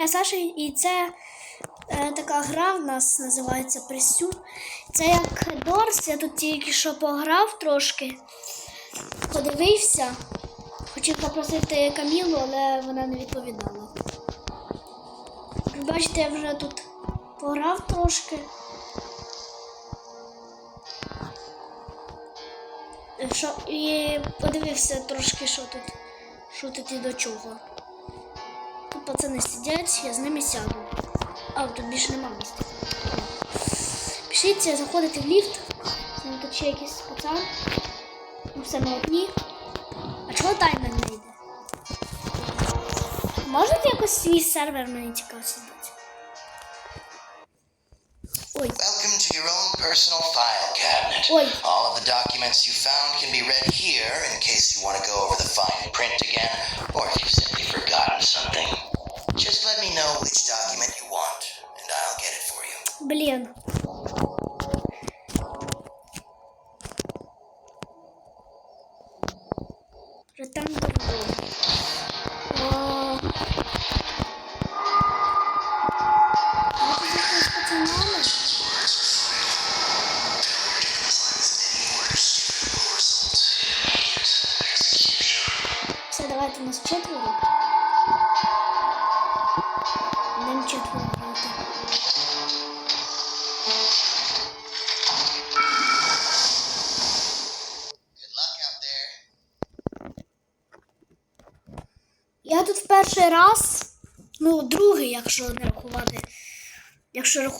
Я Саша, і це е, така гра в нас називається Пресю. Це як Дорс, я тут тільки що пограв трошки, подивився. Хотів попросити Камілу, але вона не відповідала. Бачите, я вже тут пограв трошки. Що, і подивився трошки, що тут, що тут і до чого. Пацани сидять, я з ними сяду. А, тут більше нема місця. Пишіться, заходите в ліфт. Там тут ще якийсь пацан. Ну все ми одні. А чого таймер не йде? Можете якось свій сервер мені цікаво сідати? Ой, Welcome to your own personal file cabinet. Oi. All of the documents you found can be read here in case you want to go over the fine print again, or if you've блін.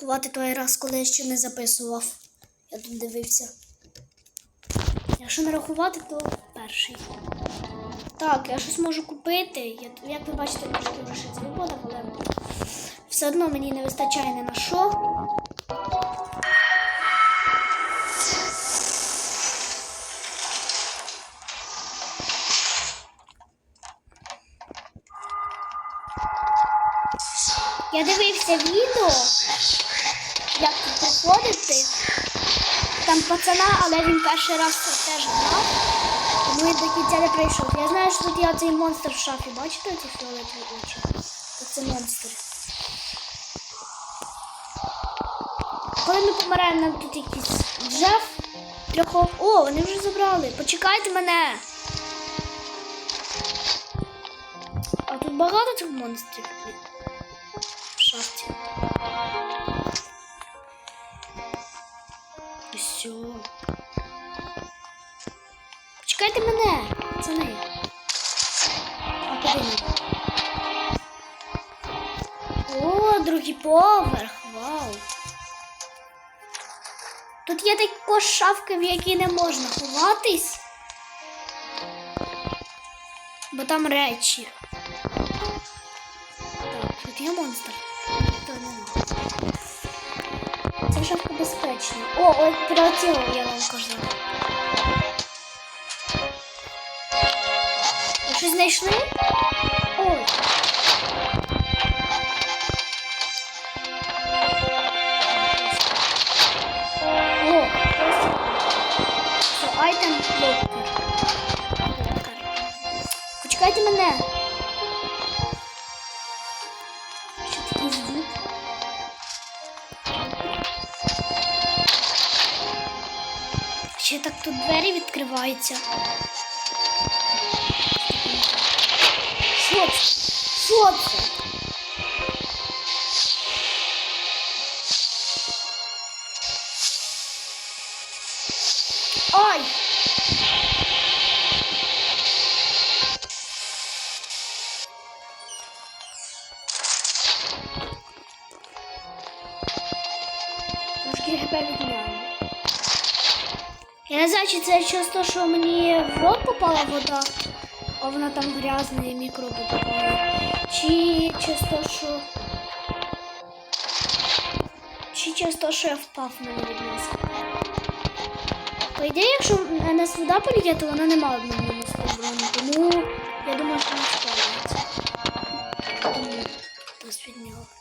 Якщо той раз, коли я ще не записував. Я тут дивився. Якщо не рахувати, то перший. Так, я щось можу купити. Я, як ви бачите, трошки це виходить, але все одно мені не вистачає ні на що. Я дивився відео, тут. Там пацана, але він перший раз це теж грав. Тому я до кінця не прийшов. Я знаю, що тут є цей монстр в шафі. Бачите ці фіолетові очі? Це монстр. Коли ми помираємо, нам тут якийсь джеф. Трьохо. О, вони вже забрали. Почекайте мене. А тут багато цих монстрів. В шахті. Почекайте мене, пацани. А? О, другий поверх, вау. Тут є також шафки, в які не можна ховатись. Бо там речі. Так, тут є монстр. Це шафка безпечна. О, ось прилетіло, я вам кажу. Знайшли? Ой. Почекайте мене. Що такий звук? Ще так тут двері відкриваються. Що це? Що це? Ай! Я не знаю, чи це через те, що мені в рот попала вода, а вона там грязна і мікроби попали. Чи часто, що. Чи часто, що я впав на віднес. По ідеї, якщо на нас вода поліє, то вона не мала б на мене броні. Тому я думаю, що не справиться. Нас відняла.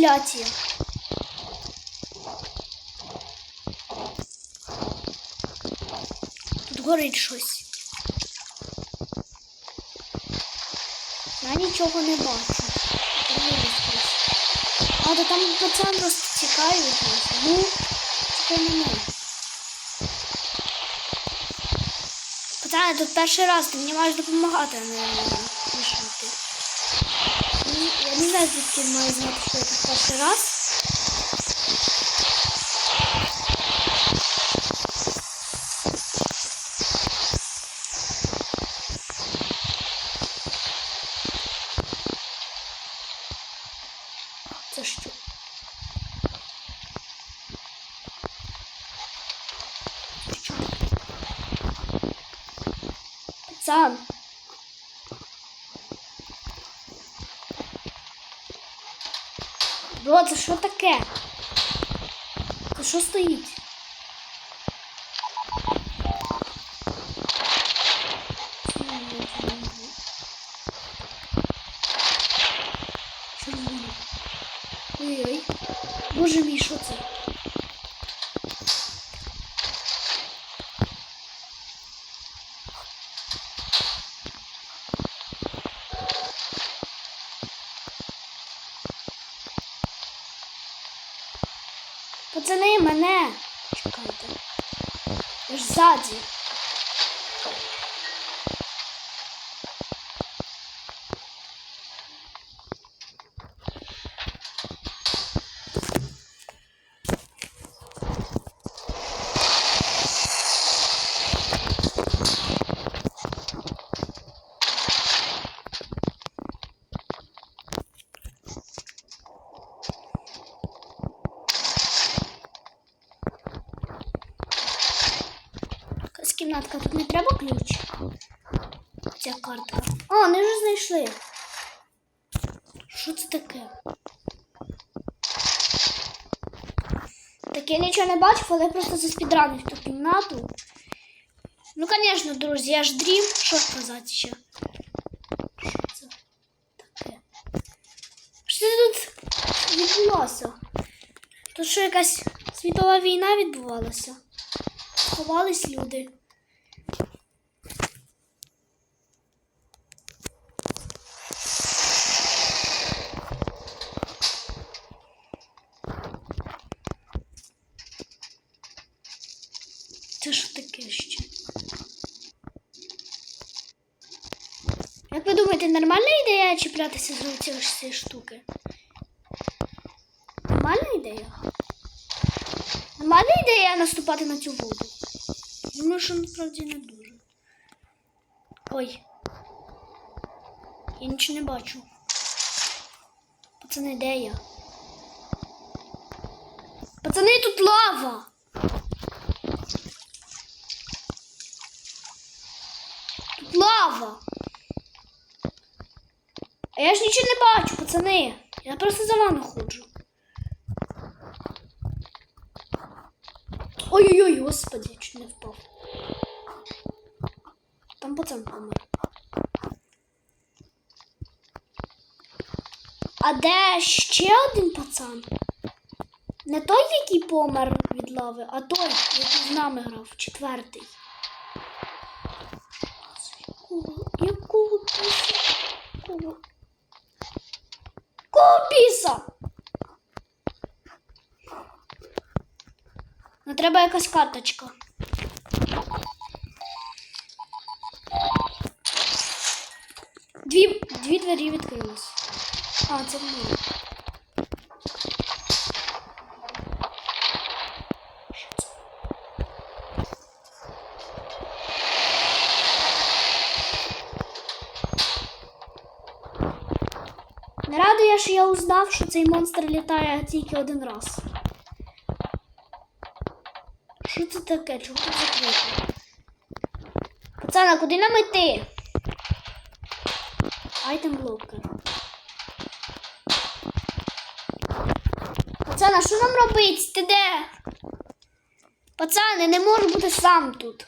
Вентиляція. Тут горить щось. Я нічого не бачу. А, то там пацан просто тікає від нас. Ну, чекай мене. Пацани, тут перший раз, ти мені маєш допомагати, а не не знаю, звідки має знати, що я раз. Це що? Це що? Пацан. Бро, це що таке? Це що стоїть? Червоно. Ой-ой. Боже мій, що це? Пацани, мене. Чекайте. Я ж ззаді. Якась кімнатка, тут не треба ключ. Ця картка. А, вони вже знайшли. Що це таке? Так я нічого не бачив, але я просто заспідранив ту кімнату. Ну, звісно, друзі, я ж дрім. Що сказати ще? Що це таке? Що це тут відбулося? Тут що якась світова війна відбувалася? Ховались люди. Це що таке ще? Як ви думаєте, нормальна ідея чіплятися за ці ось ці штуки? Нормальна ідея? Нормальна ідея наступати на цю воду? Думаю, що насправді не дуже. Ой. Я нічого не бачу. Пацани, де я? Пацани, тут лава! Тут лава! А я ж нічого не бачу, пацани. Я просто за вами ходжу. Ой-ой-ой, господи, чуть не впав. Там пацан помер. А де ще один пацан? Не той, який помер від лави, а той, який з нами грав, четвертий. Якого? Якого біса? Якого? Якого біса? Ну, треба якась карточка. Дві, дві двері відкрились. А, це це? Не радує, що я узнав, що цей монстр літає тільки один раз. Що це таке? Чого тут закрито? Пацана, куди нам йти? Айтем блокер. Пацана, що нам робити? Ти де? Пацани, не можу бути сам тут.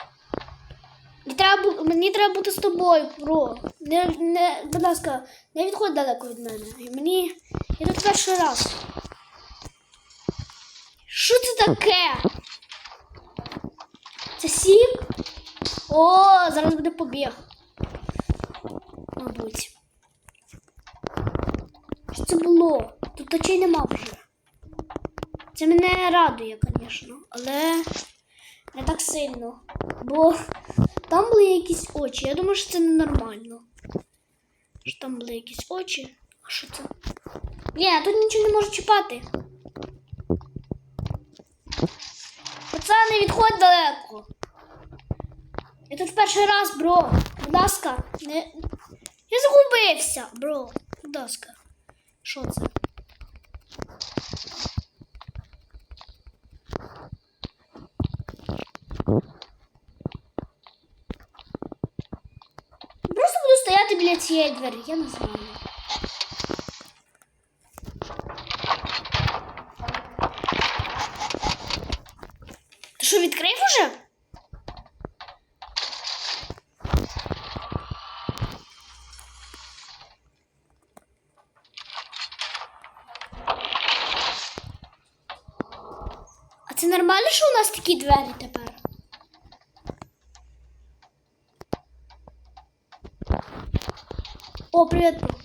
Мені треба, мені треба бути з тобою, бро. Не, не, будь ласка, не відходь далеко від мене. І Мені. Я тут перший раз. Що це таке? Це сік? О, зараз буде побіг. Мабуть. Що це було? Тут очей нема вже. Це мене радує, звісно, але не так сильно. Бо там були якісь очі. Я думаю, що це ненормально. Що там були якісь очі. А що це? Ні, я тут нічого не можу чіпати. Пацани, відходь далеко. Я тут перший раз, бро. Будь ласка, не. Я загубився, бро. Будь ласка. Що це? Просто буду стояти біля цієї двері, я не знаю. Що, відкрив уже? А це нормально, що у нас такі двері тепер? О, привіт. бро.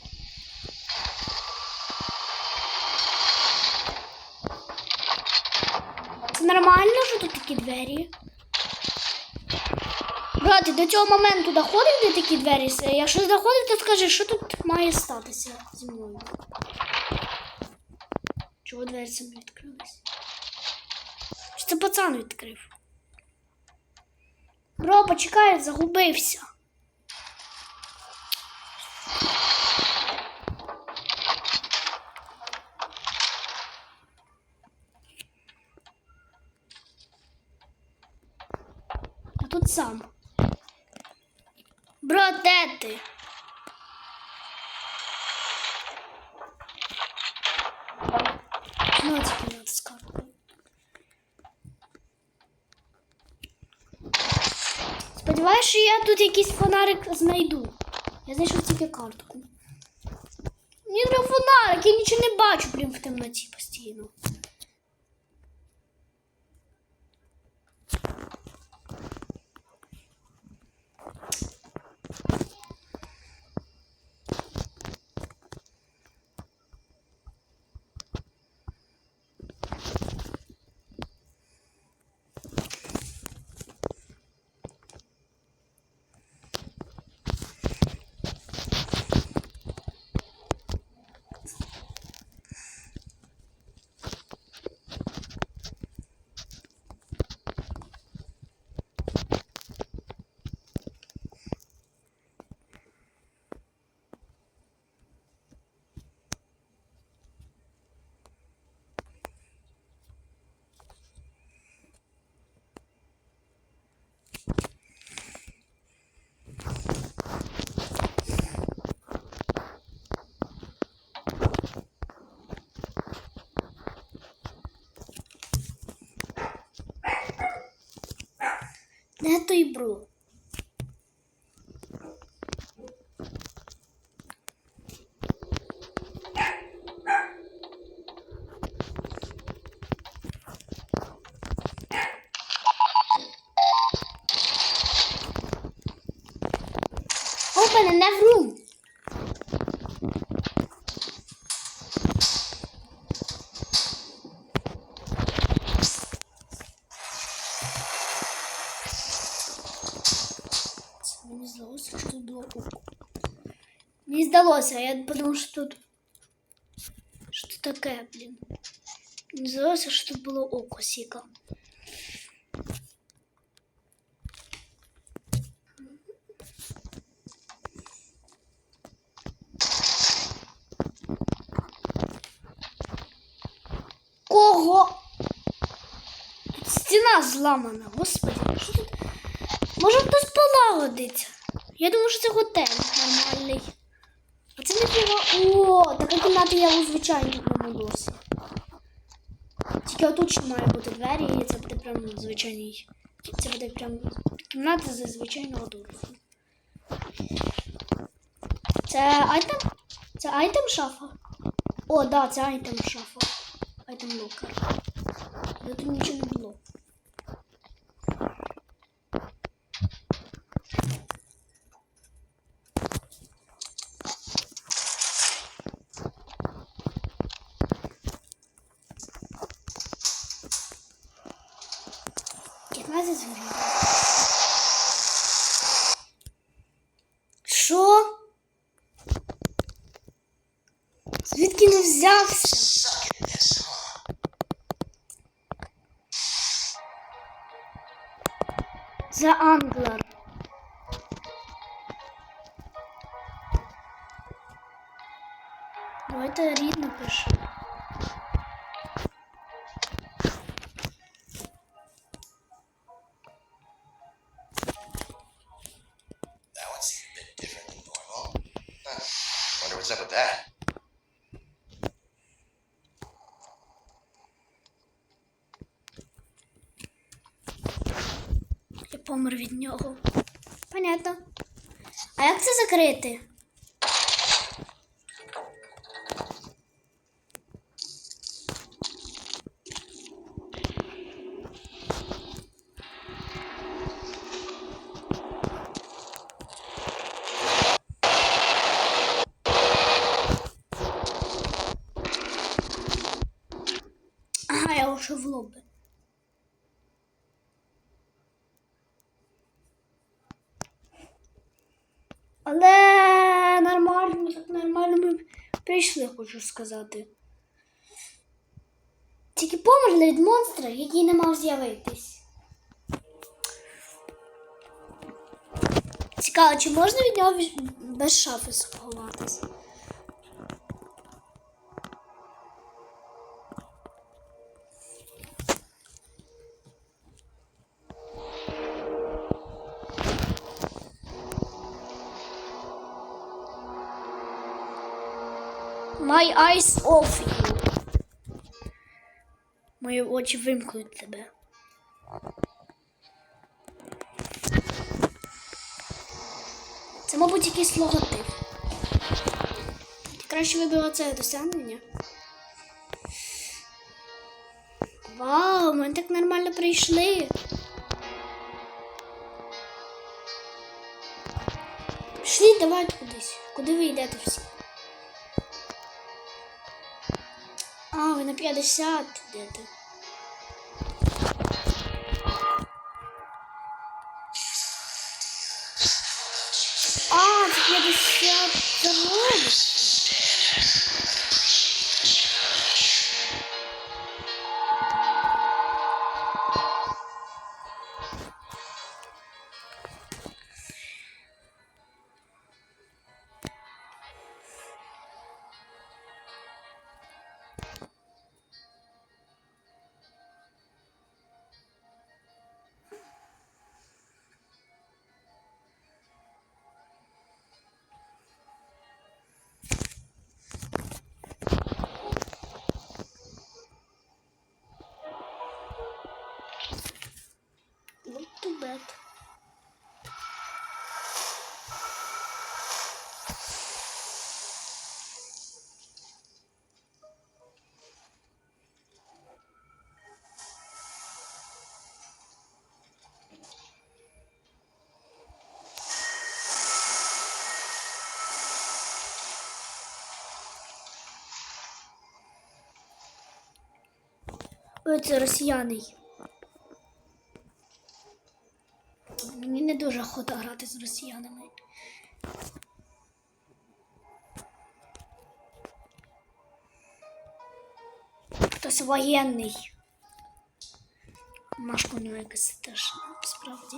Це нормально, що тут такі двері? Брати, до цього моменту доходив, де такі двері? Якщо доходив, то скажи, що тут має статися зі мною? Чого двері сам відкрились? Це пацан відкрив? Бро, почекай, загубився. А тут сам. Бро, де ти? Ну, надо. Сподіваюсь, що я тут якийсь фонарик знайду. Я знайшов тільки картку. Мені треба фонарик, я нічого не бачу, блін, в темноті постійно. Де той бро? Open another room. Мені здалося, що тут було око. Здалося, я подумав, що тут. Таке, блін. Мені здалося, що тут було око. Кого? Тут стіна зламана, господи, що тут? Може хтось полагодить. Я думаю, що це готель нормальний. Це не було. О, така кімната я у звичайному досі. Тільки отут ще має бути двері, і це буде прям звичайний Це буде прям кімната за звичайного дорослого. Це айтем? Це айтем шафа? О, да, це айтем шафа. Айтем локер. Але тут нічого не було. Кімната звірі. Що? Звідки не взявся? За англер. Помер від нього. Понятно. А як це закрити? Ага, я вже в лоби. Але нормально, так нормально ми прийшли, хочу сказати. Тільки померли від монстра, який не мав з'явитись. Цікаво, чи можна від нього без шафи сховатись? My eyes off you. Мої очі вимкнуть тебе. Це, мабуть, якийсь логотип. Краще вибила це досягнення. Вау, ми так нормально прийшли. Пішли, давайте кудись. Куди ви йдете всі? А, ви на 50 йдете. А, це Ой, це росіяни. Мені не дуже охота грати з росіянами. Хтось воєнний. Машку ну якось теж справді.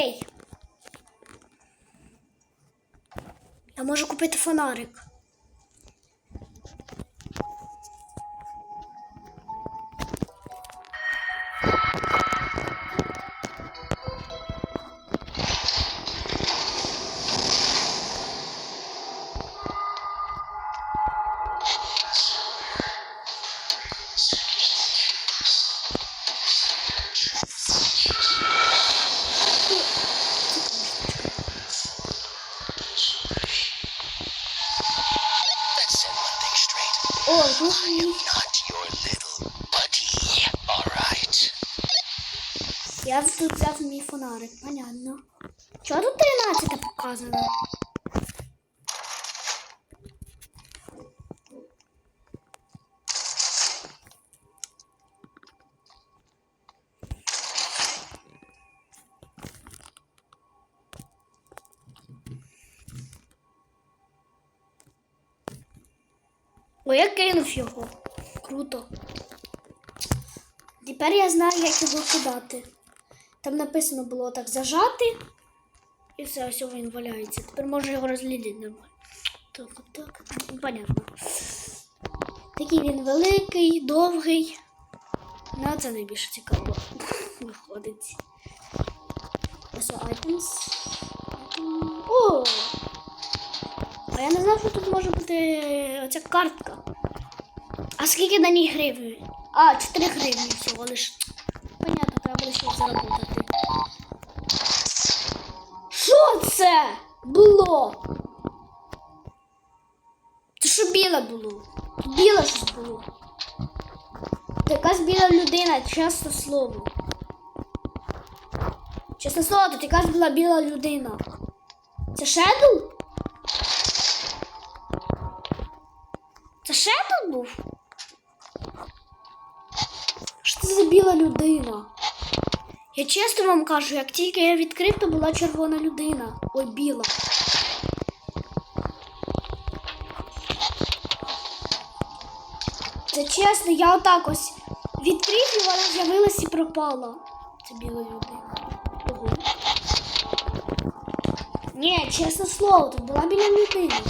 Окей. Я можу купити фонарик. Alright? я тут взяв мій фонарик, понятно. Чого тут 13 показано? Тепер я знаю, як його кидати. Там написано було так зажати. І все, ось він валяється. Тепер можу його розглядіти нормально. Так, так, понятно. Такий він великий, довгий. Ну, це найбільше цікаво. Виходить. Ось items. О! А я не знав, що тут може бути оця картка. А скільки на ній гривень? А, 4 гривні всього лиш. Понятно, треба ще заработати. Що це було? Це що біле було? Біле щось було. Якась біла людина, чесне слово. Чесне слово, тут якась була біла людина. Це Шедл? Це Шедл був? Біла людина? Я чесно вам кажу, як тільки я відкрив, то була червона людина. Ой, біла. Це чесно, я отак ось відкрив і вона з'явилась і пропала. Це біла людина. Ого. Ні, чесне слово, тут була біля людини.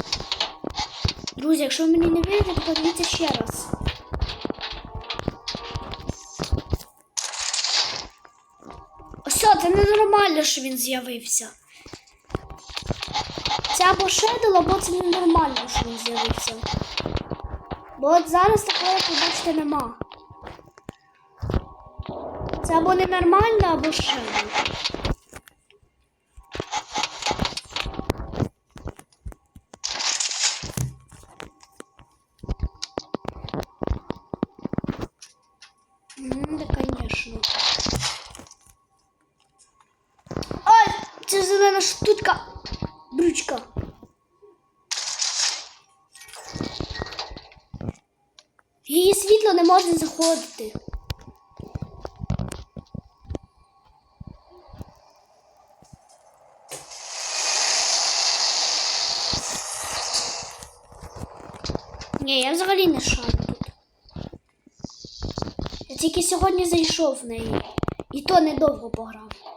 Друзі, якщо ви мені не вірите, то подивіться ще раз. Що він з'явився. Це або шедел, або це ненормально, що він з'явився. Бо от зараз такого, як ви бачите, нема. Це або ненормально, або шедл. Це зелена штучка. Брючка. Її світло не може заходити. Ні, я взагалі не шарю тут. Я тільки сьогодні зайшов в неї. І то недовго пограв.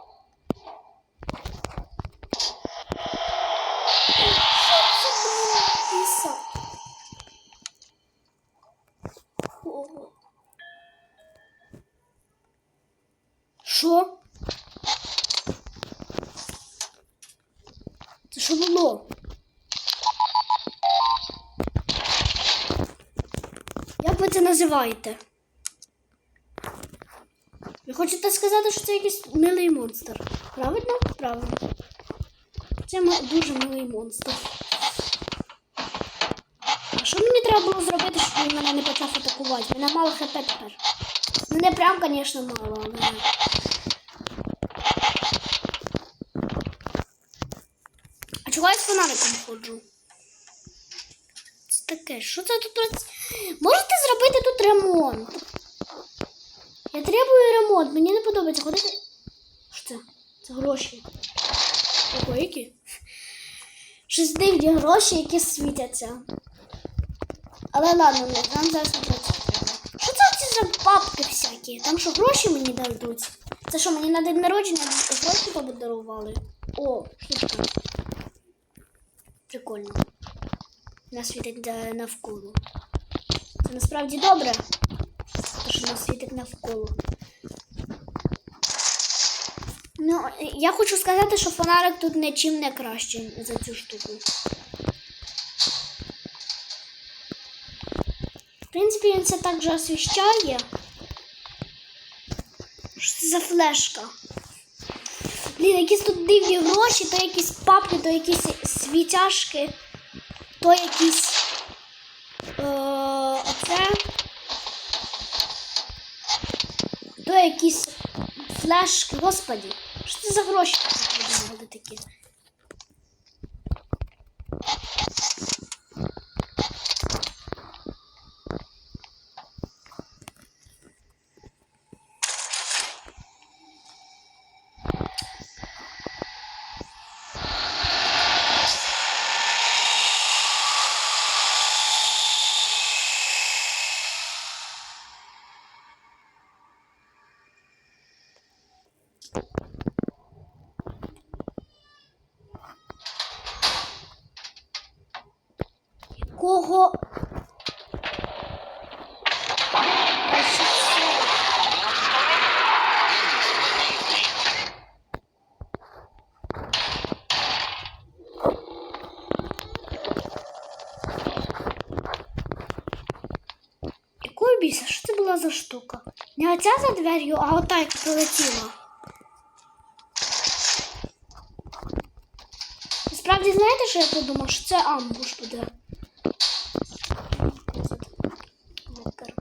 Називаєте? Ви хочете сказати, що це якийсь милий монстр? Правильно? Правильно. Це дуже милий монстр. А що мені треба було зробити, щоб він мене не почав атакувати? Мене мало хп тепер. Ну не прям, звісно, мало, але. А чого я з фонариком ходжу? Це таке, що це тут? Можете зробити тут ремонт? Я требую ремонт, мені не подобається ходити. Що це? Це гроші. Ого, які? Щось дивні гроші, які світяться. Але ладно, не, нам зараз не треба. Що це ці за папки всякі? Там що гроші мені дадуть? це що, мені на день народження гроші подарували? О, штучка. Прикольно. Нас світить навколо. Це насправді добре. Те, що нас світить навколо. Ну, я хочу сказати, що фонарик тут нічим не кращий за цю штуку. В принципі, він це так же освіщає. Що це за флешка? Блін, якісь тут дивні гроші, то якісь папки, то якісь світяшки, то якісь. Е, оце. То якісь флешки, господі. Що це за гроші тут придумали такі? Кого? А що це? Якою бійся? Що це була за штука? Не оця за двер'ю, а ота, як прилетіла. Насправді, знаєте, що я подумав? Що це амбуш буде. Локер.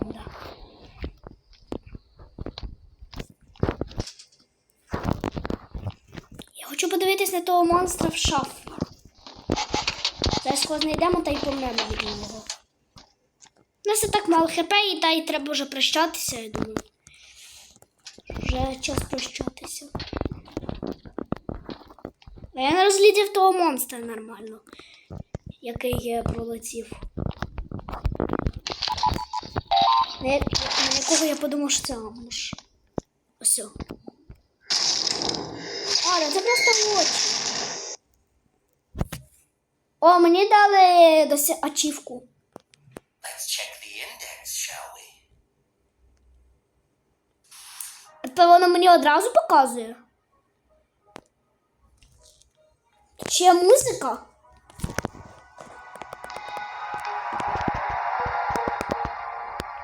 Да. Я хочу того монстра в шафі. Зараз його знайдемо та й помремо від нього. У нас і так мало хп, і та й треба вже прощатися, я думаю. Вже час прощатися. А я не розглядів того монстра нормально, який я пролетів. На якого я подумав, що це амуш. Ось. о. А, очі. О, мені дали дося ачівку. Тепер воно мені одразу показує. Є музика?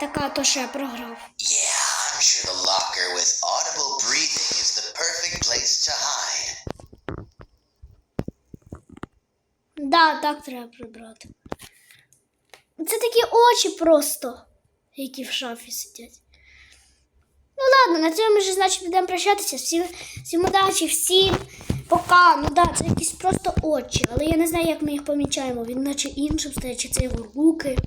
Така, то я програв. Да, так треба прибрати. Це такі очі просто, які в шафі сидять. Ну ладно, на цьому ми ж, значить, будемо прощатися. Всім, всім удачі, всім пока. Ну да, це якісь просто очі, але я не знаю, як ми їх помічаємо. Він наче іншим стає, чи це його руки.